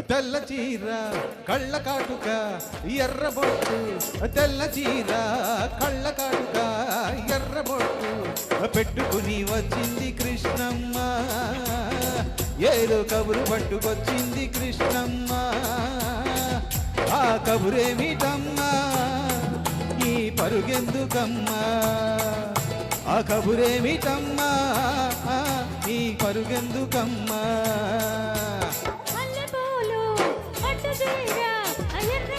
తెల్ల చీర కళ్ళ కాటుక ఎర్ర బొట్టు. తెల్ల చీర కళ్ళ కాటుక ఎర్ర బొట్టు. పెట్టుకుని వచ్చింది కృష్ణమ్మ. ఏదో కబురు పట్టుకొచ్చింది కృష్ణమ్మ. ఆ కబురేమిటమ్మా ఈ పరుగెందుకమ్మా? ఆ కబురేమిటమ్మా ఈ పరుగెందుకమ్మా? Ayer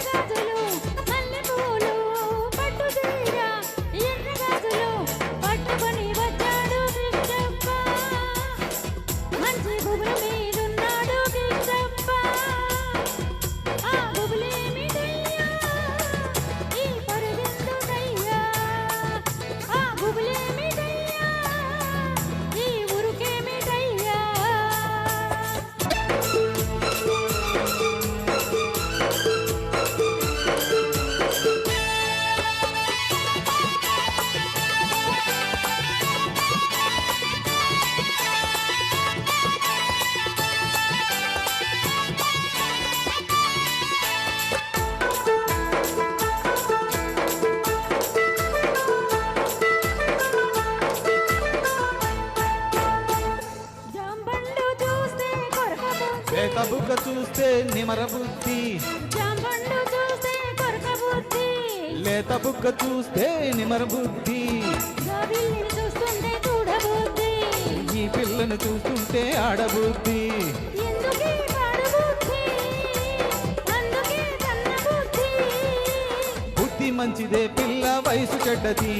బుగ్గ చూస్తే నిమర బుద్ధి. లేత బుగ్గ చూస్తే నిమర బుద్ధి. ఈ పిల్లను చూస్తుంటే ఆడబుద్ధి బుద్ధి మంచిదే పిల్ల వయసు చెడ్డది.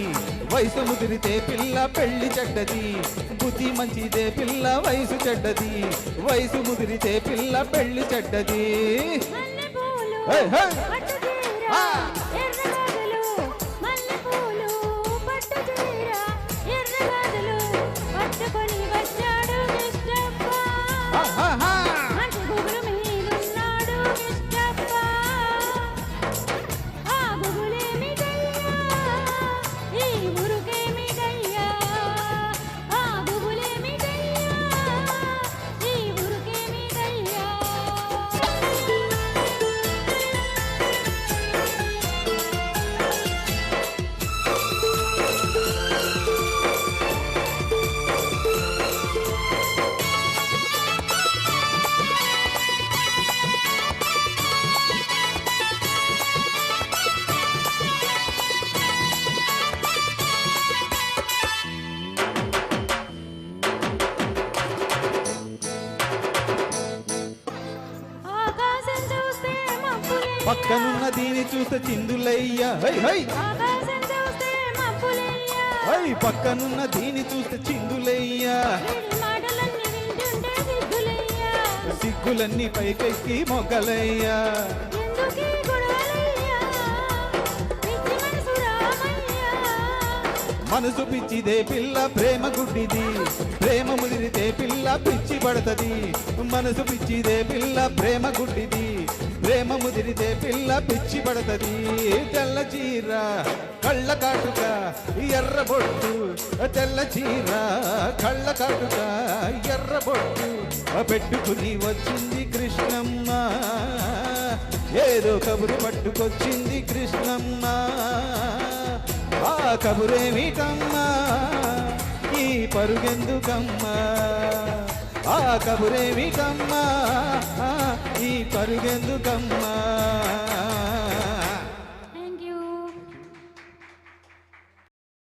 వయసు ముదిరితే పిల్ల పెళ్ళి చెడ్డది. బుద్ధి మంచిదే పిల్ల వయసు చెడ్డది. వయసు ముదిరితే పిల్ల పెళ్ళి చెడ్డది. హే, హే. పక్కనున్న దీని చూస్తే చిందులయ్య. హై పక్కనున్న దీని చూస్తే చిందులయ్యా. సిగ్గులన్నీ పైకెక్కి రామయ్యా. మనసు పిచ్చిదే పిల్ల ప్రేమ గుడ్డిది. ప్రేమ ముదిరితే పిల్ల పిచ్చి పడతది. మనసు పిచ్చిదే పిల్ల ప్రేమ గుడ్డిది. ప్రేమ ముదిరితే పిల్ల పిచ్చి పడతది. తెల్ల చీర కళ్ళ కాటుక ఎర్ర బొట్టు. తెల్ల చీర కళ్ళ కాటుక ఎర్ర బొట్టు. పెట్టుకుని వచ్చింది కృష్ణమ్మ. ఏదో కబురు పట్టుకొచ్చింది కృష్ణమ్మ. ఆ కబురేమిటమ్మా ఈ పరుగెందుకమ్మా? ఆ కబురేమిటమ్మా ఈ పరుగెందుకమ్మా?